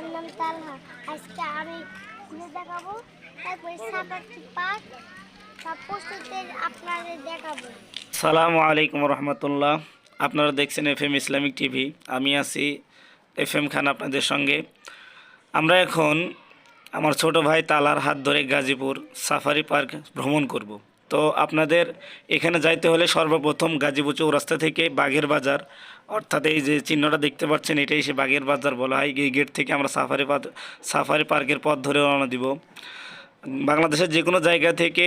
আমার নাম তালহা। আজকে আমি দেখাবো। তারপরে সাপাটি পার্ক সব আপনাদের দেখাবো। সালামু আলাইকুম রহমতুল্লাহ। আপনারা দেখছেন এফ এম ইসলামিক টিভি। আমি আছি এফ এম খান আপনাদের সঙ্গে। আমরা এখন আমার ছোট ভাই তালার হাত ধরে গাজীপুর সাফারি পার্ক ভ্রমণ করব। তো আপনাদের এখানে যাইতে হলে সর্বপ্রথম গাজীপুর চৌরাস্তা থেকে বাগের বাজার অর্থাৎ এই যে চিহ্নটা দেখতে পাচ্ছেন, এটাই সে বাগের বাজার বলা হয়। এই গেট থেকে আমরা সাফারি পার্ক সাফারি পার্কের পথ ধরে রওনা দিব। বাংলাদেশের যে কোনো জায়গা থেকে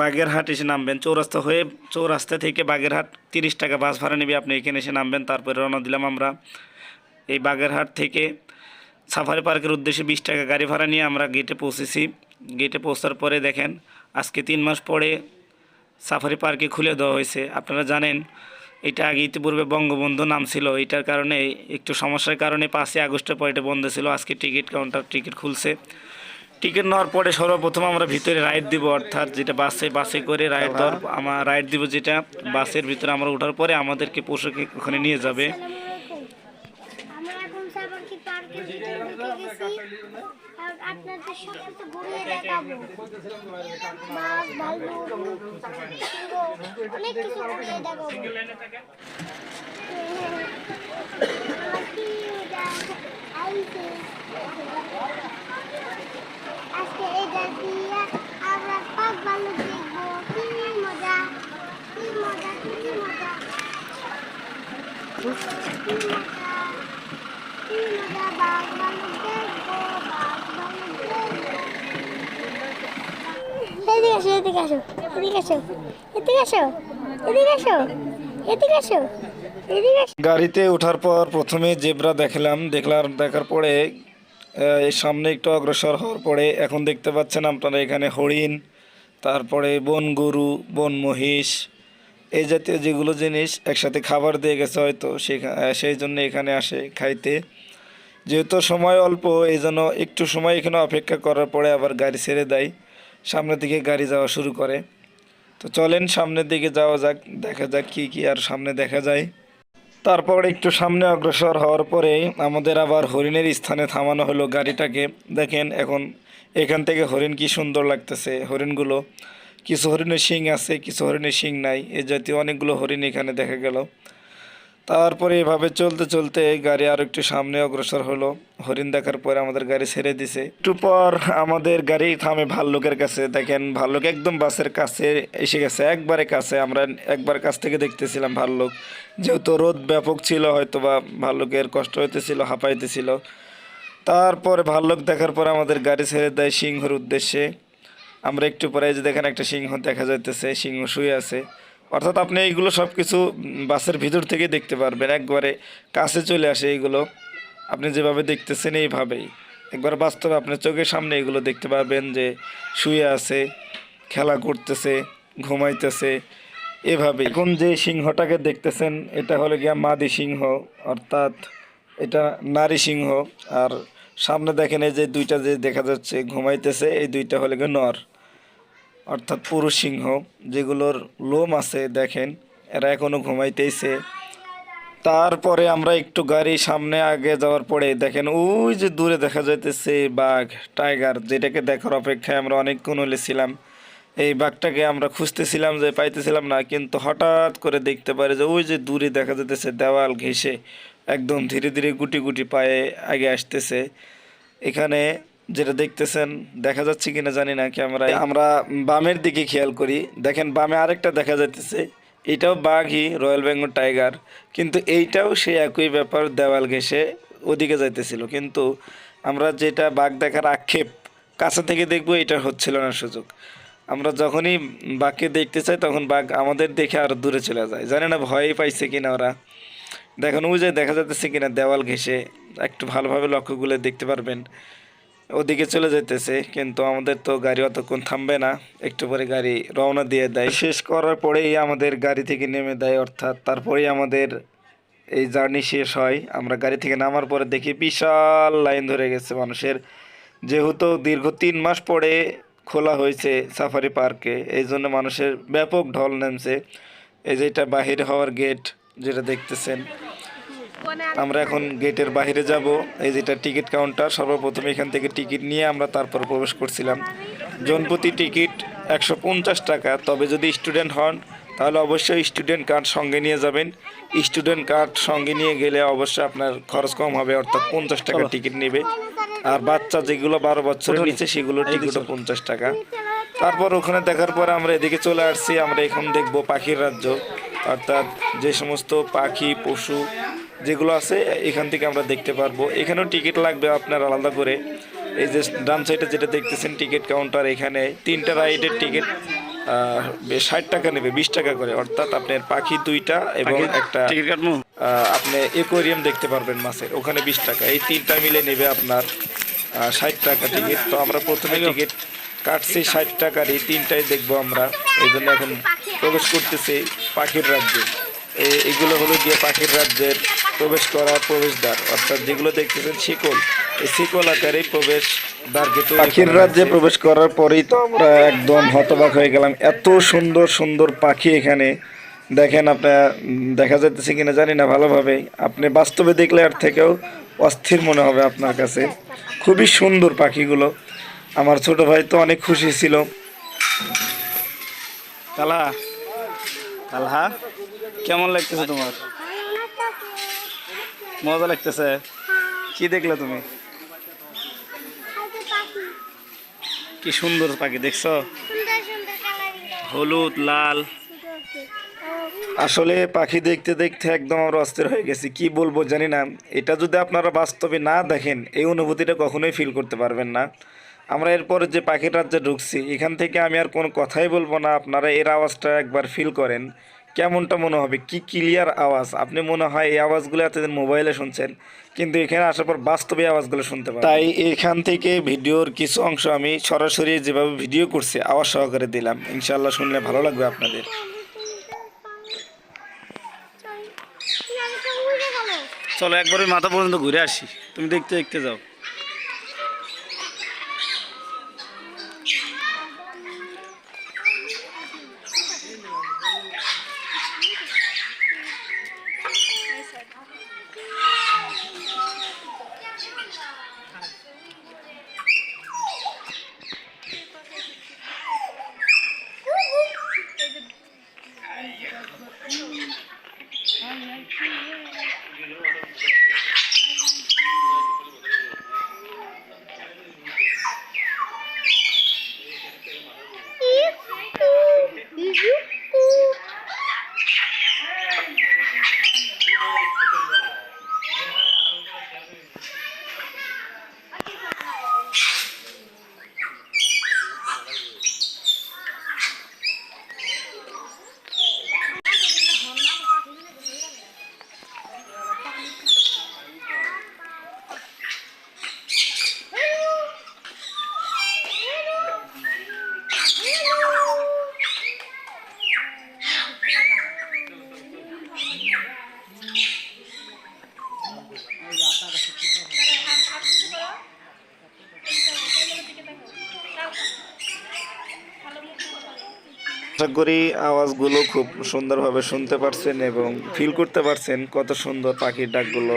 বাগেরহাট এসে নামবেন। চৌরাস্তা হয়ে চৌরাস্তা থেকে বাগেরহাট তিরিশ টাকা বাস ভাড়া নেবে, আপনি এখানে এসে নামবেন। তারপরে রওনা দিলাম আমরা। এই বাগেরহাট থেকে সাফারি পার্কের উদ্দেশ্যে বিশ টাকা গাড়ি ভাড়া নিয়ে আমরা গেটে পৌঁছেছি। গেটে পৌঁছার পরে দেখেন, আজকে তিন মাস পরে সাফারি পার্কে খুলে দেওয়া হয়েছে। আপনারা জানেন এটা আগে ইতিপূর্বে বঙ্গবন্ধু নাম ছিল, এটার কারণে একটু সমস্যার কারণে পাঁচই আগস্টের পর এটা বন্ধ ছিল। আজকে টিকিট কাউন্টার টিকিট খুলছে। টিকিট নেওয়ার পরে সর্বপ্রথম আমরা ভিতরে রাইড দিব, অর্থাৎ যেটা বাসে বাসে করে রাইড দেওয়ার আমার রাইড দিব যেটা, বাসের ভিতরে আমরা ওঠার পরে আমাদেরকে পশুকে ওখানে নিয়ে যাবে আমরা এখন সাপাটি পার্কের ভিতরে ঢুকে গেছি আর আপনাদের সব কিছু ঘুরিয়ে দেখাবো। মাছ সিংহ অনেক কিছু ঘুরিয়ে দেখাবো। মজা কি দেখব বাঘ ভাল্লুক দেখব গাড়িতে ওঠার পর প্রথমে জেব্রা দেখলাম দেখলাম দেখার পরে সামনে একটু অগ্রসর হওয়ার পরে এখন দেখতে পাচ্ছেন আপনারা এখানে হরিণ, তারপরে বন গরু, বন মহিষ, এই জাতীয় যেগুলো জিনিস একসাথে খাবার দিয়ে গেছে হয়তো সেই জন্য এখানে আসে খাইতে। যেহেতু সময় অল্প, এই জন্য একটু সময় এখানে অপেক্ষা করার পরে আবার গাড়ি ছেড়ে দেয়। সামনের দিকে গাড়ি যাওয়া শুরু করে। তো চলেন সামনের দিকে যাওয়া যাক, দেখা যাক কি কি আর সামনে দেখা যায়। তারপর একটু সামনে অগ্রসর হওয়ার পরে আমাদের আবার হরিণের স্থানে থামানো হলো গাড়িটাকে। দেখেন এখন এখান থেকে হরিণ কি সুন্দর লাগতেছে, হরিণগুলো। কিছু হরিণের শিং আছে, কিছু হরিণের শিং নাই, এ জাতীয় অনেকগুলো হরিণ এখানে দেখা গেল। তারপরে এভাবে চলতে চলতে গাড়ি আর একটু সামনে অগ্রসর হলো। হরিণ দেখার পরে আমাদের গাড়ি ছেড়ে দিছে। একটু পর আমাদের গাড়ি থামে ভাল্লুকের কাছে। দেখেন, ভাল্লুক একদম বাসের কাছে এসে গেছে। একবারে কাছে। আমরা একবার কাছ থেকে দেখতেছিলাম ভাল্লুক। যেহেতু রোদ ব্যাপক ছিল হয়তো বা ভাল্লুকের কষ্ট হইতেছিল, হাঁপাইতেছিল। তারপরে ভাল্লুক দেখার পর আমাদের গাড়ি ছেড়ে দেয় সিংহর উদ্দেশ্যে। আমরা একটু পরে যে দেখেন, একটা সিংহ দেখা যাইতেছে। সিংহ শুয়ে আছে। অর্থাৎ আপনি এইগুলো সব কিছু বাসের ভিতর থেকে দেখতে পারবেন। একবারে কাছে চলে আসে এইগুলো। আপনি যেভাবে দেখতেছেন এইভাবেই। একবার বাস্তবে আপনার চোখের সামনে এগুলো দেখতে পারবেন যে শুয়ে আছে, খেলা করতেছে, ঘুমাইতেছে এভাবে এখন যে সিংহটাকে দেখতেছেন, এটা হলো গিয়া মাদি সিংহ, অর্থাৎ এটা নারী সিংহ। আর সামনে দেখেন এই যে দুইটা যে দেখা যাচ্ছে, ঘুমাইতেছে, এই দুইটা হলো গিয়ে নর। অর্থাৎ পুরুষ সিংহ যেগুলোর লোম আছে, দেখেন, এরা এখনও ঘুমাইতেইছে। তারপরে আমরা একটু গাড়ি সামনে আগে যাওয়ার পরে দেখেন, ওই যে দূরে দেখা যাইতেছে বাঘ, টাইগার, যেটাকে দেখার অপেক্ষায় আমরা অনেকক্ষণ হলে ছিলাম। এই বাঘটাকে আমরা খুঁজতেছিলাম যে পাইতেছিলাম না, কিন্তু হঠাৎ করে দেখতে পারি যে ওই যে দূরে দেখা যাইতেছে দেওয়াল ঘেঁষে, একদম ধীরে ধীরে গুটি গুটি পায়ে আগে আসতেছে। এখানে যেটা দেখতেছেন, দেখা যাচ্ছে কিনা জানি না ক্যামেরায়। আমরা বামের দিকে খেয়াল করি। দেখেন, বামে আরেকটা দেখা যাইতেছে। এটাও বাঘই, রয়্যাল বেঙ্গল টাইগার। কিন্তু এইটাও সেই একই ব্যাপার, দেওয়াল ঘেঁষে ওদিকে যাইতেছিল। কিন্তু আমরা যেটা বাঘ দেখার আক্ষেপ, কাছে থেকে দেখব এটা হচ্ছিল না সুযোগ। আমরা যখনই বাঘকে দেখতে চাই, তখন বাঘ আমাদের দেখে আরও দূরে চলে যায়। জানি না, ভয়ই পাইছে কিনা ওরা। দেখেন, ওই যে দেখা যাচ্ছে কিনা, দেওয়াল ঘেঁষে। একটু ভালোভাবে লক্ষ্যগুলো দেখতে পারবেন। ওদিকে চলে যেতেছে কিন্তু আমাদের তো গাড়ি অতক্ষণ থামবে না। একটু পরে গাড়ি রওনা দিয়ে দেয়। শেষ করার পরেই আমাদের গাড়ি থেকে নেমে দেয়, অর্থাৎ তারপরেই আমাদের এই জার্নি শেষ হয়। আমরা গাড়ি থেকে নামার পরে দেখি বিশাল লাইন ধরে গেছে মানুষের। যেহেতু দীর্ঘ তিন মাস পরে খোলা হয়েছে সাফারি পার্কে, এই জন্য মানুষের ব্যাপক ঢল নেমছে। এই যে এটা বাহির হওয়ার গেট যেটা দেখতেছেন। আমরা এখন গেটের বাইরে যাব। এই যেটা টিকিট কাউন্টার সর্বপ্রথম এখান থেকে টিকিট নিয়ে আমরা তারপর প্রবেশ করছিলাম। জনপ্রতি টিকিট একশো পঞ্চাশ টাকা। তবে যদি স্টুডেন্ট হন তাহলে অবশ্যই স্টুডেন্ট কার্ড সঙ্গে নিয়ে যাবেন। স্টুডেন্ট কার্ড সঙ্গে নিয়ে গেলে অবশ্যই আপনার খরচ কম হবে অর্থাৎ পঞ্চাশ টাকা টিকিট নেবে। আর বাচ্চা যেগুলো বারো বছরের নিচে সেগুলো টিকিটও পঞ্চাশ টাকা। তারপর ওখানে দেখার পর আমরা এদিকে চলে আসছি। আমরা এখন দেখব পাখির রাজ্য। অর্থাৎ যে সমস্ত পাখি পশু যেগুলো আছে এখান থেকে আমরা দেখতে পারব। এখানেও টিকিট লাগবে আপনার আলাদা করে। এই যে ডান সাইডে যেটা দেখতেছেন টিকিট কাউন্টার এখানে তিনটা রাইডের টিকিট ষাট টাকা নেবে বিশ টাকা করে। অর্থাৎ আপনার পাখি দুইটা এবং একটা আপনি একুয়ারিয়াম দেখতে পারবেন মাছের। ওখানে বিশ টাকা। এই তিনটা মিলে নেবে আপনার ষাট টাকা টিকিট। তো আমরা প্রথমে টিকিট কাটছি ষাট টাকার। এই তিনটাই দেখব আমরা। এই জন্য এখন প্রবেশ করতেছি পাখির রাজ্যে। এগুলো হলো গিয়ে পাখির রাজ্যের প্রবেশ করার প্রবেশদ্বার। অর্থাৎ যেগুলো দেখতেছেন শিকল। এই শিকল আকারে প্রবেশ দ্বারকে পাখির রাজ্যে প্রবেশ করার পরেই তো আমরা একদম হতবাক হয়ে গেলাম। এত সুন্দর সুন্দর পাখি এখানে। দেখেন আপনার দেখা যাইতেছে কিনা জানি না ভালোভাবে। আপনি বাস্তবে দেখলে আর থেকেও অস্থির মনে হবে আপনার কাছে। খুবই সুন্দর পাখিগুলো। আমার ছোট ভাই তো অনেক খুশি ছিল। তালা। তালহা। কেমন লাগতেছে তোমার? মজা লাগতেছে? কি দেখলে তুমি? কি সুন্দর পাখি, দেখছ? হলুদ, লাল। আসলে পাখি দেখতে দেখতে একদম আমরা অস্থির হয়ে গেছি। কি বলব জানি না। এটা যদি আপনারা বাস্তবে না দেখেন, এই অনুভূতিটা কখনোই ফিল করতে পারবেন না। আমরা এরপর যে পাখির রাজ্যে ঢুকছি, এখান থেকে আমি আর কোনো কথাই বলব না। আপনারা এর আওয়াজটা একবার ফিল করেন। কেমনটা মনে হবে? কি ক্লিয়ার আওয়াজ? আপনি মনে হয় এই আওয়াজগুলো এতদিন মোবাইলে শুনছেন কিন্তু এখানে আসার পর বাস্তবে আওয়াজগুলো শুনতে পারেন তাই এখান থেকে ভিডিওর কিছু অংশ আমি সরাসরি যেভাবে ভিডিও করছি আওয়াজ সহকারে দিলাম। ইনশাল্লাহ শুনলে ভালো লাগবে আপনাদের। চলো একবার ওই মাথা পর্যন্ত ঘুরে আসি। তুমি দেখতে দেখতে যাও। আশা করি আওয়াজগুলো খুব সুন্দরভাবে শুনতে পারছেন এবং ফিল করতে পারছেন কত সুন্দর পাখির ডাকগুলো।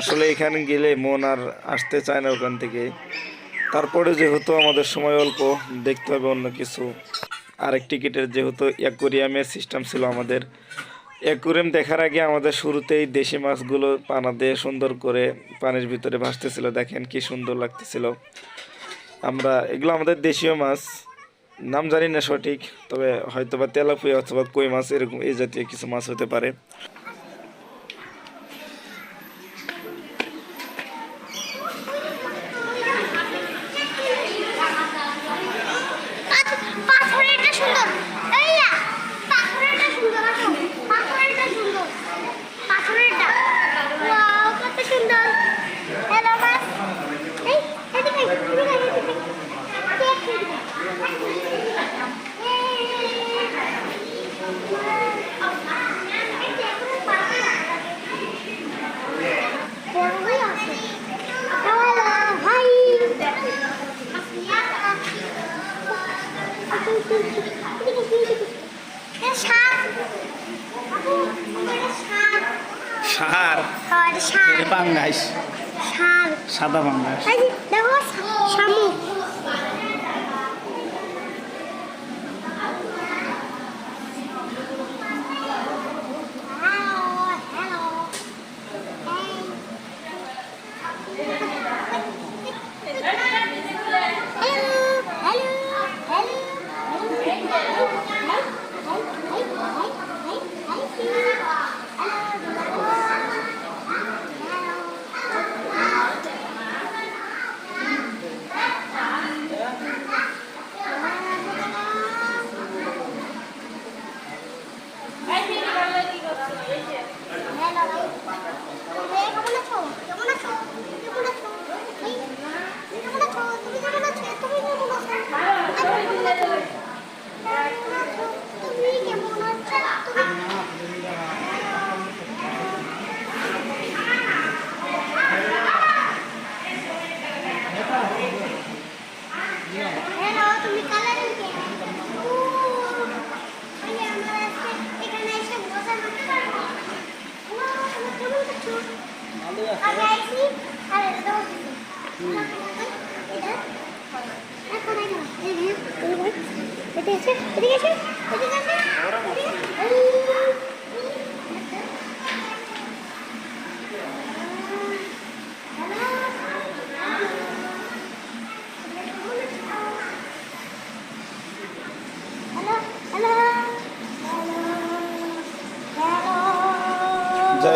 আসলে এখানে গেলে মন আর আসতে চায় না ওখান থেকে। তারপরে যেহেতু আমাদের সময় অল্প, দেখতে হবে অন্য কিছু। আরেক টিকিটের যেহেতু অ্যাকোরিয়ামের সিস্টেম ছিল আমাদের। অ্যাকোরিয়াম দেখার আগে আমাদের শুরুতেই দেশি মাছগুলো পানা দিয়ে সুন্দর করে পানির ভিতরে ভাসতেছিল। দেখেন কি সুন্দর লাগতেছিল। আমরা, এগুলো আমাদের দেশীয় মাছ। নাম জানি না সঠিক, তবে হয়তো বা তেলাপুয়া অথবা কই মাছ এরকম এই জাতীয় কিছু মাছ হতে পারে পাথরেরটা সুন্দর এই না পাথরেরটা সুন্দর আসো পাথরেরটা সুন্দর পাথরেরটা ওয়াও কত সুন্দর হ্যালো মাস এই এদিকে এদিকে এদিকে সাপ সার আর সার এটা পাঙ্গাস সার সাদা পাঙ্গাস কেমন আছো কেমন আছো কেমন আছো এই, কেমন আছো তুমি কেমন আছো তুমি কেমন আছো আমি কেমন আছো কেমন আছো তুমি কেমন আছো তুমি হ্যালো তুমি কালারিং কে ও আমি আমরা আজকে এখানে এসে বসে থাকতে পারব ও তুমি কেমন আছো আমি আইছি আর এটা দাও এটা এখন এখন এই যে এটা এসে এদিকে এসে এদিকে এসে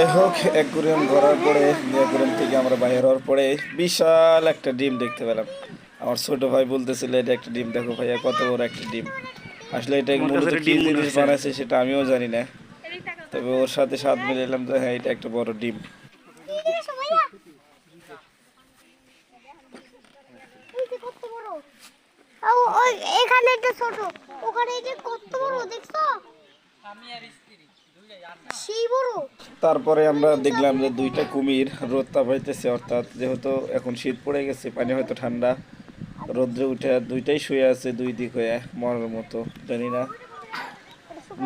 যাই হোক অ্যাকুরিয়াম ঘোরার পরে অ্যাকুরিয়াম থেকে আমরা বাইরে হওয়ার পরে বিশাল একটা ডিম দেখতে পেলাম। আমার ছোট ভাই বলতেছিল এটা একটা ডিম দেখো ভাইয়া কত বড় একটা ডিম। আসলে এটা মূলত কি ডিম জিনিস। বানাইছে সেটা আমিও জানি না। তবে ওর সাথে সাথ মিলে এলাম যে হ্যাঁ এটা একটা বড় ডিম। এদিকে এসো ভাইয়া এই যে কত বড় ও ওই এখানে একটা ছোট ওখানে এই যে কত বড় দেখছ? সেই বড় তারপরে আমরা দেখলাম যে দুইটা কুমির রোদ তাপাইতেছে, অর্থাৎ যেহেতু এখন শীত পড়ে গেছে, পানি হয়তো ঠান্ডা, রোদ্রে উঠে দুইটাই শুয়ে আছে, দুই দিক হয়ে মরার মতো, জানি না।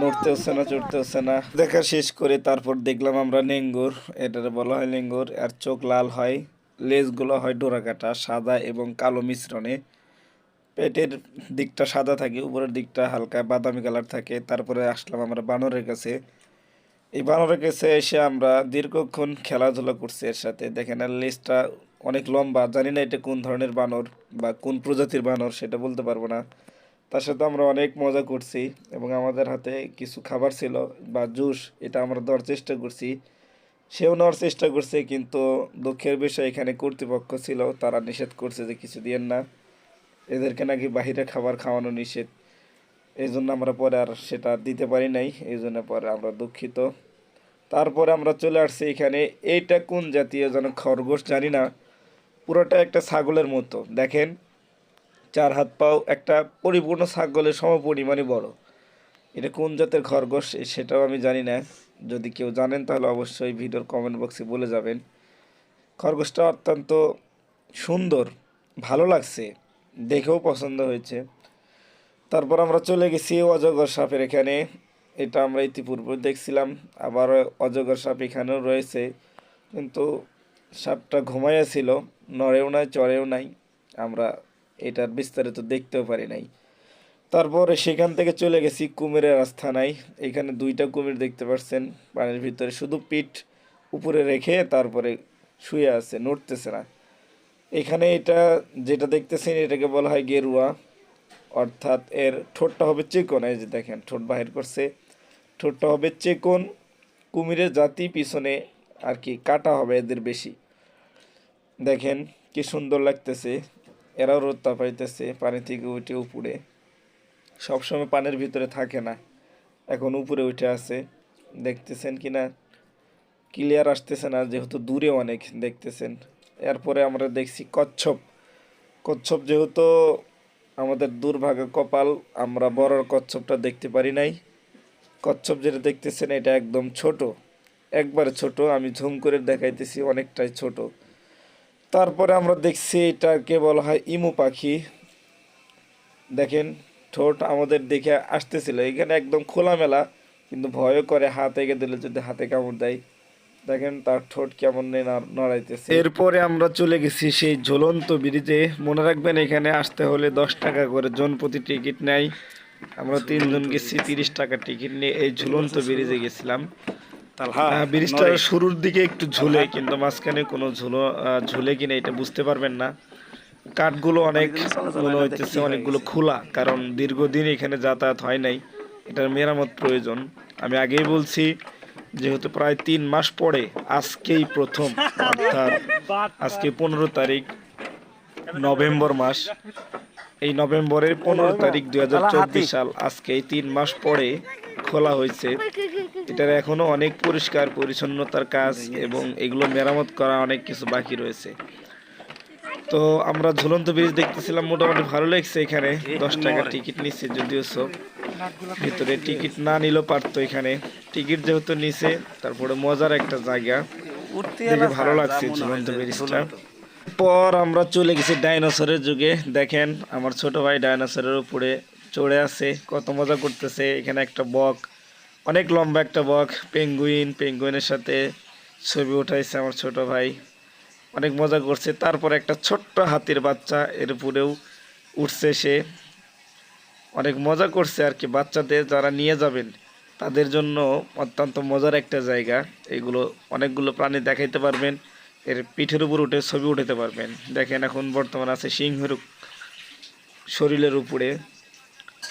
নড়তে হচ্ছে না চড়তে হচ্ছে না। দেখা শেষ করে তারপর দেখলাম আমরা নেঙ্গুর এটারে বলা হয় নেঙ্গুর আর চোখ লাল হয়, লেজগুলো হয় ডোরা কাটা, সাদা এবং কালো মিশ্রণে। পেটের দিকটা সাদা থাকে, উপরের দিকটা হালকা বাদামি কালার থাকে, তারপরে আসলাম আমরা বানরের কাছে। এই বানরের কাছে এসে আমরা দীর্ঘক্ষণ খেলাধুলা করছি এর সাথে। দেখেন আর লেজটা অনেক লম্বা, জানি না এটা কোন ধরনের বানর বা কোন প্রজাতির বানর সেটা বলতে পারব না। তার সাথে আমরা অনেক মজা করছি এবং আমাদের হাতে কিছু খাবার ছিল বা জুস, এটা আমরা দেওয়ার চেষ্টা করছি। সেও নেওয়ার চেষ্টা করছে কিন্তু দুঃখের বিষয় এখানে কর্তৃপক্ষ ছিল, তারা নিষেধ করছে যে কিছু দিয়েন না। এদেরকে নাকি বাহিরে খাবার খাওয়ানো নিষেধ। এই জন্য আমরা পরে আর সেটা দিতে পারি নাই, এই জন্য পরে আমরা দুঃখিত। তারপরে আমরা চলে আসছি এখানে, এইটা কোন জাতীয় যেন খরগোশ জানি না। পুরোটা একটা ছাগলের মতো, দেখেন। চার হাত পাও, একটা পরিপূর্ণ ছাগলের সমপরিমাণই বড়। এটা কোন জাতের খরগোশ সেটাও আমি জানি না। যদি কেউ জানেন তাহলে অবশ্যই ভিডিওর কমেন্ট বক্সে বলে যাবেন। খরগোশটা অত্যন্ত সুন্দর, ভালো লাগছে, দেখেও পছন্দ হয়েছে। তারপর আমরা চলে গেছি অজগর সাপের এখানে। এটা আমরা ইতিপূর্বে দেখছিলাম, আবার অজগর সাপ এখানেও রয়েছে, কিন্তু সাপটা ঘুমাইয়া ছিল, নড়েও নাই, চড়েও নাই, আমরা এটার বিস্তারিত দেখতেও পারি নাই। তারপরে সেখান থেকে চলে গেছি কুমিরের আস্থানায় এখানে দুইটা কুমির দেখতে পাচ্ছেন পানির ভিতরে শুধু পিঠ উপরে রেখে তারপরে শুয়ে আছে, নড়তেছে না। এখানে এটা যেটা দেখতেছেন, এটাকে বলা হয় গেরুয়া, অর্থাৎ এর ঠোঁটটা হবে চিকন, এই যে দেখেন, ঠোঁট বাহির করছে। ঠোঁটটা হবে চেকন, কুমিরের জাতি পিছনে আর কি, কাটা হবে এদের বেশি। দেখেন কি সুন্দর লাগতেছে, এরাও রোদ তাপাইতেছে, পানি থেকে উঠে উপরে। সবসময় পানির ভিতরে থাকে না, এখন উপরে উঠে আছে। দেখতেছেন কি না? ক্লিয়ার আসতেছে না, যেহেতু দূরে অনেক, দেখতেছেন। এরপরে আমরা দেখছি কচ্ছপ। কচ্ছপ যেহেতু আমাদের দুর্ভাগ্য কপাল, আমরা বড় কচ্ছপটা দেখতে পারি নাই। কচ্ছপ যেটা দেখতেছেন, এটা একদম ছোট। একবার ছোট, আমি ঝুম করে দেখাইতেছি, অনেকটাই ছোট। তারপরে আমরা দেখছি এটাকে বলা হয় ইমু পাখি। দেখেন, ঠোঁট আমাদের দেখে আসতেছিল। এখানে একদম খোলামেলা, কিন্তু ভয়ও করে হাত এগে দিলে যদি হাতে কামড় দেয়। দেখেন, তার ঠোঁট কেমন নড়াইতেছে। এরপরে আমরা চলে গেছি সেই ঝুলন্ত ব্রিজে। মনে রাখবেন, এখানে আসতে হলে দশ টাকা করে জন প্রতি টিকিট নেয়। আমরা তিনজন গেছি তিরিশ টাকা টিকিট নিয়ে এই ঝুলন্ত ব্রিজে গেছিলাম। ব্রিজটা শুরুর দিকে একটু ঝুলে কিন্তু মাঝখানে কোনো ঝুলো ঝুলে কিনা এটা বুঝতে পারবেন না। কাঠগুলো অনেক মনে হইতেছে অনেকগুলো খোলা কারণ দীর্ঘদিন এখানে যাতায়াত হয় নাই। এটার মেরামত প্রয়োজন। আমি আগেই বলছি যেহেতু প্রায় তিন মাস পরে আজকেই প্রথম অর্থাৎ আজকে পনেরো তারিখ নভেম্বর মাস। এই নভেম্বরের পনেরো তারিখ দুই হাজার চব্বিশ সাল। আজকে এই তিন মাস পরে খোলা হয়েছে। এটার এখনও অনেক পরিষ্কার পরিচ্ছন্নতার কাজ এবং এগুলো মেরামত করা অনেক কিছু বাকি রয়েছে। তো আমরা ঝুলন্ত ব্রিজ দেখতেছিলাম মোটামুটি ভালো লাগছে এখানে। দশ টাকা টিকিট নিচ্ছে যদিও সব ভিতরে টিকিট না নিলেও পারতো এখানে। টিকিট যেহেতু নিছে তারপরে মজার একটা জায়গা। ভালো লাগছে ঝুলন্ত ব্রিজটা পর আমরা চলে গেছি ডাইনোসরের যুগে। দেখেন, আমার ছোট ভাই ডাইনোসরের উপরে চড়ে আছে, কত মজা করতেছে। এখানে একটা বক, অনেক লম্বা একটা বক, পেঙ্গুইন, পেঙ্গুইনের সাথে ছবি উঠাইছে আমার ছোট ভাই। অনেক মজা করছে। তারপর একটা ছোট্ট হাতির বাচ্চা এর উপরেও উঠছে সে। অনেক মজা করছে আর কি বাচ্চাদের যারা নিয়ে যাবেন, তাদের জন্য অত্যন্ত মজার একটা জায়গা। এগুলো অনেকগুলো প্রাণী দেখাইতে পারবেন। এর পিঠের উপর উঠে ছবি উঠাতে পারবেন। দেখেন এখন বর্তমান আছে সিংহের শরীরের উপরে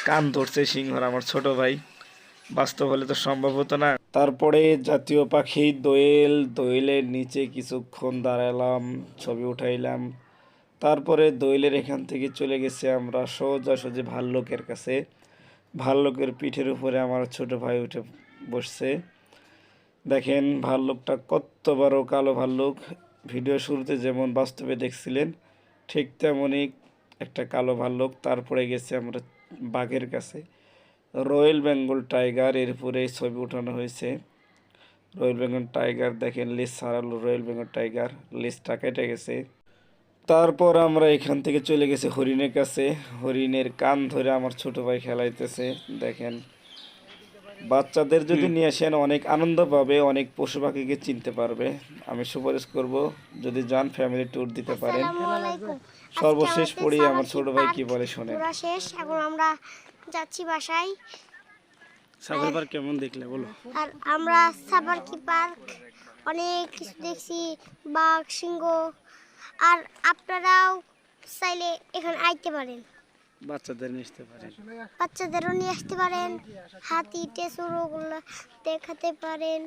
কান ধরছে সিংহর আমার ছোট ভাই। বাস্তব হলে তো সম্ভব হতো না। তারপরে জাতীয় পাখি দোয়েল, দোয়েলের নিচে কিছুক্ষণ দাঁড়ালাম, ছবি উঠাইলাম। তারপরে দোয়েলের এখান থেকে চলে গেছে আমরা সোজাসুজি ভাল্লুকের কাছে। ভাল্লুকের পিঠের উপরে আমার ছোট ভাই উঠে বসছে। দেখেন ভাল্লুকটা কত বড় কালো ভাল্লুক। ভিডিও শুরুতে যেমন বাস্তবে দেখছিলেন, ঠিক তেমনই একটা কালো ভাল্লুক, তারপরে গেছে আমরা বাঘের কাছে। রয়্যাল বেঙ্গল টাইগার এর উপরে ছবি উঠানো হয়েছে। রয়্যাল বেঙ্গল টাইগার দেখেন লিস সারালো রয়্যাল বেঙ্গল টাইগার লিসটা কেটে গেছে। তারপর আমরা এখান থেকে চলে গেছি হরিণের কাছে। হরিণের কান ধরে আমার ছোট ভাই খেলাইতেছে, দেখেন। বাচ্চাদের যদি নিয়ে আসেন অনেক আনন্দ পাবে অনেক পশু পাখিকে চিনতে পারবে। আমি সুপারিশ করব যদি যান ফ্যামিলি ট্যুর দিতে পারেন। সর্বশেষ পড়ি আমার ছোট ভাই কি বলে ঘোরা শেষ এখন আমরা যাচ্ছি বাসায়। সাগর পার্ক কেমন দেখলে বলো? আর আমরা সাবারকি পার্ক অনেক কিছু দেখছি বাঘ সিংহ। আর আপনারাও চাইলে এখানে আইতে পারেন। বাচ্চাদের নিয়ে আসতে পারেন। বাচ্চাদেরও নিয়ে আসতে পারেন হাতি টেসুর ওগুলো দেখাতে পারেন।